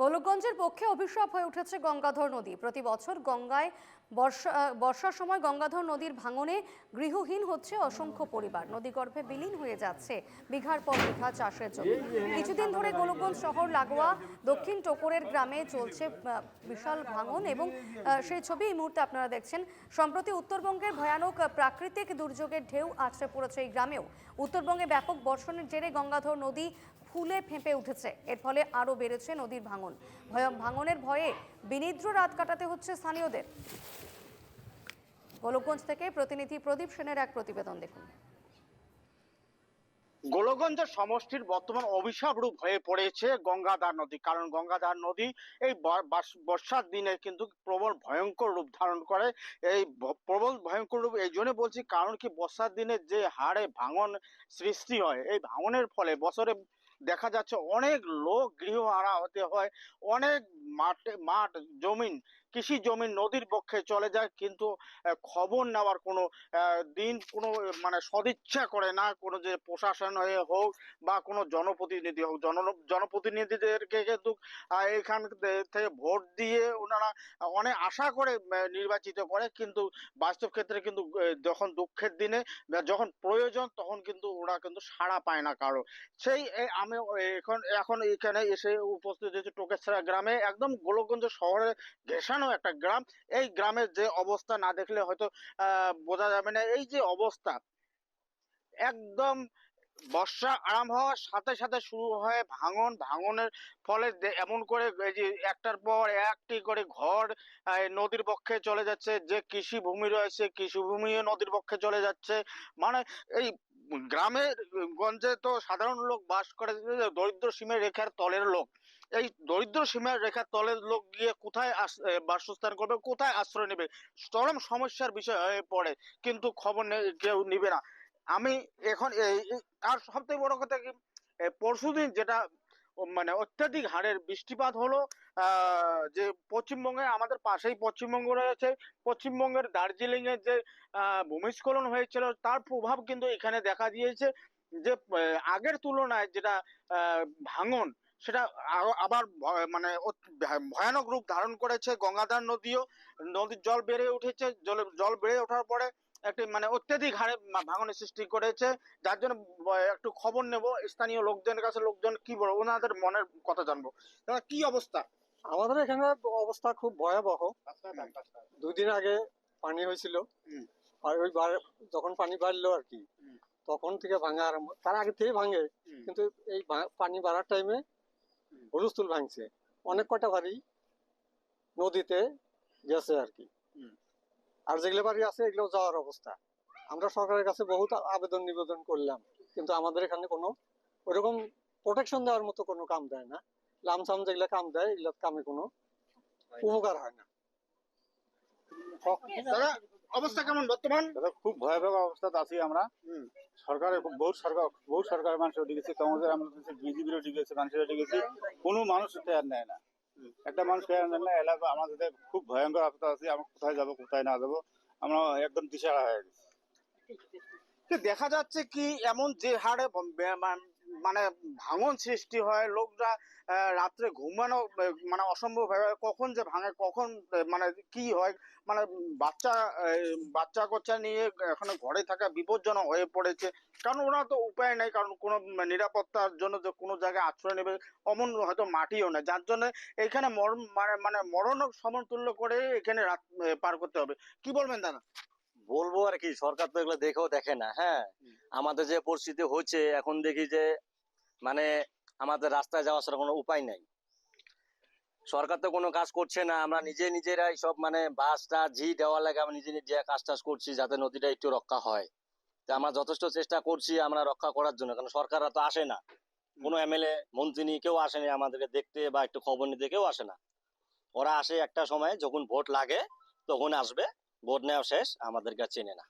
গোলকগঞ্জের পক্ষে অভিশাপ হয়ে উঠেছে গঙ্গাধর নদী। প্রতি বছর গঙ্গায় বর্ষা, বর্ষার সময় গঙ্গাধর নদীর ভাঙনে গৃহহীন হচ্ছে অসংখ্য পরিবার। নদীগর্ভে বিলীন হয়ে যাচ্ছে বিঘার পর বিঘা চাষের জমি। কিছুদিন ধরে গোলকগঞ্জ শহর লাগোয়া দক্ষিণ টোকরের গ্রামে চলছে বিশাল ভাঙন এবং সেই ছবি এই মুহূর্তে আপনারা দেখছেন। সম্প্রতি উত্তরবঙ্গের ভয়ানক প্রাকৃতিক দুর্যোগের ঢেউ আছড়ে পড়েছে এই গ্রামেও। উত্তরবঙ্গে ব্যাপক বর্ষণের জেরে গঙ্গাধর নদী ফুলে ফেঁপে উঠেছে। এর ফলে আরও বেড়েছে নদীর ভাঙন। ভয় ভাঙনের ভয়ে বিনিদ্র রাত কাটাতে হচ্ছে স্থানীয়দের। গোলকগঞ্জ থেকে প্রতিনিধি প্রদীপ সেনের এক প্রতিবেদন দেখুন। গোলগঞ্জ সমষ্টির বর্তমান অভিশাপ রূপ হয়ে পড়েছে গঙ্গাধার নদী। কারণ গঙ্গাধার নদী এই বর্ষার দিনে কিন্তু প্রবল ভয়ঙ্কর রূপ ধারণ করে। এই প্রবল ভয়ঙ্কর রূপ এই জন্য বলছি, কারণ কি বর্ষার দিনে যে হারে ভাঙন সৃষ্টি হয়, এই ভাঙনের ফলে বছরে দেখা যাচ্ছে অনেক লোক গৃহহারা হতে হয়, অনেক মাঠে, মাঠ, জমিন, কৃষি জমি নদীর পক্ষে চলে যায় কিন্তু খবর নেওয়ার কোনো দিন কোনো মানে সদিচ্ছা করে না কোনো যে প্রশাসন হয়ে হোক বা কোনো জনপ্রতিনিধি হোক। জন জনপ্রতিনিধিদেরকে কিন্তু এখান থেকে ভোট দিয়ে অনেক আশা করে নির্বাচিত করে, কিন্তু বাস্তব ক্ষেত্রে কিন্তু যখন দুঃখের দিনে যখন প্রয়োজন তখন কিন্তু ওরা কিন্তু সাড়া পায় না কারও। সেই আমি এখন এখন এখানে এসে উপস্থিত হয়েছে টোকেছড়া গ্রামে, একদম গোলকগঞ্জ শহরে ঘেঁষানো একটা গ্রাম। এই গ্রামের যে অবস্থা না দেখলে হয়তো বোঝা যাবে না। এই যে অবস্থা, একদম বর্ষা আরম্ভ হওয়ার সাথে সাথে শুরু হয় ভাঙন। ভাঙনের ফলে এমন করে যে একটার পর একটি করে ঘর নদীর পক্ষে চলে যাচ্ছে। যে কৃষি ভূমি রয়েছে কৃষি ভূমিও নদীর পক্ষে চলে যাচ্ছে। মানে এই গ্রামের গঞ্জে তো সাধারণ লোক বাস করে, দরিদ্র সীমার রেখার তলের লোক। এই দরিদ্র সীমার রেখার তলের লোক গিয়ে কোথায় বাসস্থান করবে, কোথায় আশ্রয় নেবে? চরম সমস্যার বিষয় হয়ে পড়ে। কিন্তু খবর কেউ নিবে না। আমি এখন আর সবথেকে বড় কথা কি পরশুদিন যেটা মানে অত্যাধিক হারের বৃষ্টিপাত হলো যে পশ্চিমবঙ্গে, আমাদের পাশেই পশ্চিমবঙ্গ রয়েছে, পশ্চিমবঙ্গের দার্জিলিং এর যে ভূমিস্খলন হয়েছিল, তার প্রভাব কিন্তু এখানে দেখা দিয়েছে, যে আগের তুলনায় যেটা ভাঙন, সেটা আবার মানে ভয়ানক রূপ ধারণ করেছে, গঙ্গাধার নদীও, নদীর জল বেড়ে উঠেছে জল বেড়ে ওঠার পরে একটি মানে অত্যাধিক হারে ভাঙনের সৃষ্টি করেছে। যার জন্য একটু খবর নেব স্থানীয় লোকজনের কাছে লোকজন কি বলে ওনাদের মনের কথা জানব। কি অবস্থা? আমাদের এখানে অবস্থা খুব ভয়াবহ। দুই দিন আগে পানি হয়েছিল। আর ওই যখন পানি বাড়লো আর কি। তখন থেকে ভাঙা আরম্ভ তার আগে থেকে ভাঙে। কিন্তু এই পানি বাড়ার টাইমে। হুলস্থুল ভাঙছে। অনেক কটা বাড়ি নদীতে গেছে আর কি। আর যেগুলো বাড়ি আছে এগুলো যাওয়ার অবস্থা। আমরা সরকারের কাছে বহুত আবেদন নিবেদন করলাম কিন্তু আমাদের এখানে কোনো ওইরকম প্রোটেকশন দেওয়ার মতো কোনো কাম দেয় না। লামসাম যেগুলো কাম দেয় এগুলো কামে কোনো উপকার হয় না। দাদা অবস্থা কেমন বর্তমান? দাদা খুব ভয়াবহ অবস্থাতে আছি আমরা। হুম। সরকারের খুব বহু সরকার বহু সরকার মানুষ উঠে গেছে কংগ্রেসের আমরা বিজেপির উঠে গেছে মানুষের কোনো মানুষ নেয় না। একটা মানুষ না, এলাকা আমাদের খুব ভয়ঙ্কর আপদা আছে, আমরা কোথায় যাব, কোথায় না যাব, আমরা একদম দিশারা হয়ে গেছি। দেখা যাচ্ছে কি এমন যে হারে মান- ভাঙন সৃষ্টি হয়, লোকরা রাত্রে ঘুমানো মানে অসম্ভব হয়ে। কখন যে ভাঙে, কখন মানে কি হয় মানে বাচ্চা বাচ্চা কচ্চা নিয়ে এখানে ঘরে থাকা বিপজ্জনক হয়ে পড়েছে। কারণ ওরা তো উপায় নেই, কারণ কোনো নিরাপত্তার জন্য যে কোনো জায়গায় আশ্রয় নেবে, অমন হয়তো মাটিও নেই। যার জন্য এখানে মরণ মানে মানে মরণ সমতুল্য করে এখানে রাত পার করতে হবে। কি বলবেন দাদা? বলব আর কি সরকার তো এগুলো দেখেও দেখে না হ্যাঁ? আমাদের যে পরিস্থিতি হচ্ছে এখন দেখি যে মানে আমাদের রাস্তায় যাওয়া কোনো উপায় নাই। সরকার তো কোনো কাজ করছে না আমরা নিজে নিজেরাই সব মানে বাসটা ঝি দেওয়া লাগে আমরা নিজে নিজে কাজ টাজ করছি যাতে নদীটা একটু রক্ষা হয়। তা আমরা যথেষ্ট চেষ্টা করছি আমরা রক্ষা করার জন্য কারণ সরকাররা তো আসে না। কোনো এমএলএ মন্ত্রী কেউ আসেনি আমাদেরকে দেখতে বা একটু খবর নিতে কেউ আসে না। ওরা আসে একটা সময় যখন ভোট লাগে তখন আসবে। ভোট নেওয়া শেষ আমাদেরকে চেনে না।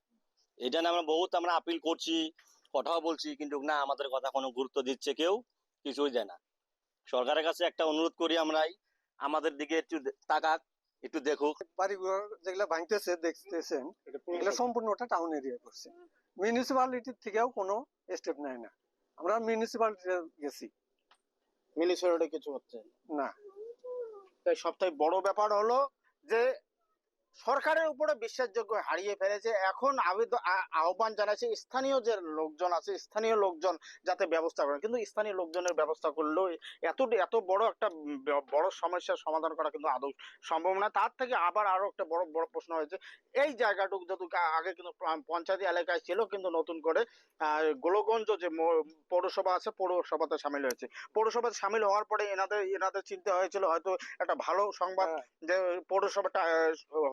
এটা নিয়ে আমরা বহুত আমরা আপিল করছি কথাও বলছি কিন্তু না আমাদের কথা কোনো গুরুত্ব দিচ্ছে কেউ কিছুই দেয় না। সরকারের কাছে একটা অনুরোধ করি আমরাই আমাদের দিকে একটু তাকাক একটু দেখুক। বাড়িগুলো যেগুলো ভাঙতেছে দেখতেছেন এগুলো সম্পূর্ণটা টাউন এরিয়া করছে। মিউনিসিপালিটির থেকেও কোনো স্টেপ নেয় না। আমরা মিউনিসিপালিটি গেছি। মিনিস্টারে কিছু হচ্ছে না। তাই সবথেকে বড় ব্যাপার হলো যে সরকারের উপরে বিশ্বাসযোগ্য হারিয়ে ফেলেছে। এখন আহ্বান জানাচ্ছে স্থানীয় যে লোকজন আছে স্থানীয় লোকজন যাতে ব্যবস্থা করেন। কিন্তু স্থানীয় লোকজনের ব্যবস্থা করলেও এত এত বড় একটা বড় সমস্যার সমাধান করা কিন্তু আদৌ সম্ভব না। তার থেকে আবার আরও একটা বড় বড় প্রশ্ন হয়েছে। এই জায়গাটুকু যত আগে কিন্তু পঞ্চায়েত এলাকায় ছিল কিন্তু নতুন করে আহ, গোলগঞ্জ যে পৌরসভা আছে পৌরসভাতে সামিল হয়েছে। পৌরসভাতে সামিল হওয়ার পরে এনাদের এনাদের চিন্তা হয়েছিল হয়তো একটা ভালো সংবাদ যে পৌরসভাটা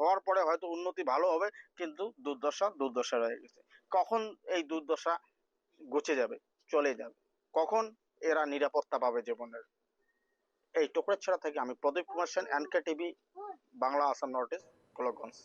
হওয়ার পরে হয়তো উন্নতি ভালো হবে, কিন্তু দুর্দশা দুর্দশা রয়ে গেছে। কখন এই দুর্দশা গুছে যাবে চলে যাবে। কখন এরা নিরাপত্তা পাবে জীবনের? এই টোকরা ছাড়া থেকে আমি Pradip Kumar Sen NK TV, Bangla Assam north east, Golakganj.